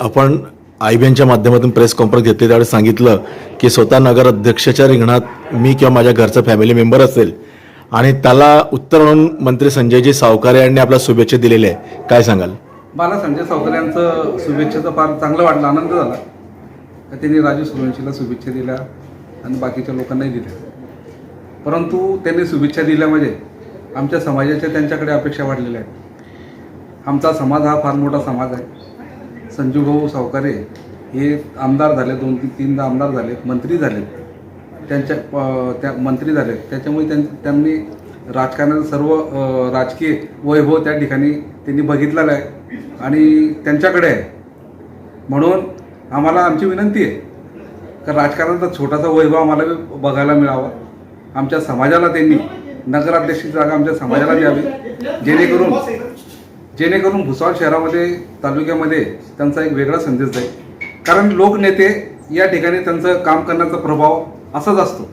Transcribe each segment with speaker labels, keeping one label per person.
Speaker 1: आपण आय बी एनच्या माध्यमातून press conference घेतली त्यावेळेस सांगितलं की स्वतः नगर अध्यक्षाच्या रिंगणात मी किंवा माझ्या घरचा फॅमिली मेंबर असेल. आणि त्याला उत्तर म्हणून मंत्री संजयजी सावकारे यांनी आपल्या शुभेच्छा दिलेल्या आहे काय सांगाल?
Speaker 2: मला संजय सावकारे यांचं शुभेच्छेचं फार चांगलं वाटलं आनंद झाला. का त्यांनी राजू सूर्यवंशीला शुभेच्छा दिल्या आणि बाकीच्या लोकांनाही दिल्या. परंतु त्यांनी शुभेच्छा दिल्या म्हणजे आमच्या समाजाच्या त्यांच्याकडे अपेक्षा वाढलेल्या आहेत. आमचा समाज हा फार मोठा समाज आहे. संजीव भाऊ सावकारे हे आमदार झाले दोन तीन तीनदा आमदार झाले मंत्री झाले. त्यांच्या प- त्या मंत्री झाले. त्याच्यामुळे त्यां त्यांनी राजकारणाचं सर्व राजकीय वैभव त्या ठिकाणी त्यांनी बघितलेलं आहे आणि त्यांच्याकडे आहे. म्हणून आम्हाला आमची विनंती आहे का राजकारणाचा छोटासा वैभव आम्हाला बी बघायला मिळावा. आमच्या समाजाला त्यांनी नगराध्यक्षाची जागा आमच्या समाजाला द्यावी. जेणेकरून जेणेकरून भुसावळ शहरामध्ये तालुक्यामध्ये त्यांचा एक वेगळा संदेश जाईल. कारण लोकनेते या ठिकाणी त्यांचं काम करण्याचा प्रभाव असाच असतो.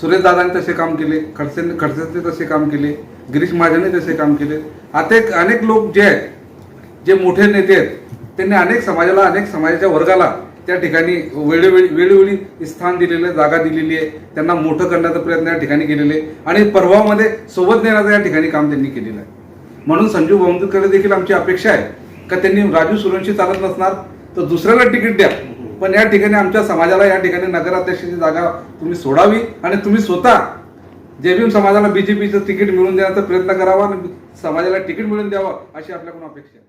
Speaker 2: सुरेश दादांनी तसे काम केले खडसे खडसेंनी तसे काम केले गिरीश महाजनने तसे काम केले. आता एक अनेक लोक जे आहेत जे मोठे नेते आहेत त्यांनी अनेक समाजाला अनेक समाजाच्या वर्गाला त्या ठिकाणी वेळोवेळी वेळोवेळी स्थान दिलेलं आहे जागा दिलेली आहे. त्यांना मोठं करण्याचा प्रयत्न या ठिकाणी केलेले आहे. आणि प्रभावामध्ये सोबत नेण्याचं या ठिकाणी काम त्यांनी केलेलं आहे. म्हणून संजू भाऊंकडे देखील आमची अपेक्षा आहे. का त्यांनी राजू सुरवंशी चालत नसणार तर दुसऱ्याला तिकीट द्या. पण या ठिकाणी आमच्या समाजाला या ठिकाणी नगराध्यक्षाची जागा तुम्ही सोडावी आणि तुम्ही स्वतः जेबीएम समाजाला बीजेपीचं तिकीट मिळवून देण्याचा प्रयत्न करावा आणि समाजाला तिकीट मिळवून द्यावं अशी आपल्याकडून अपेक्षा आहे.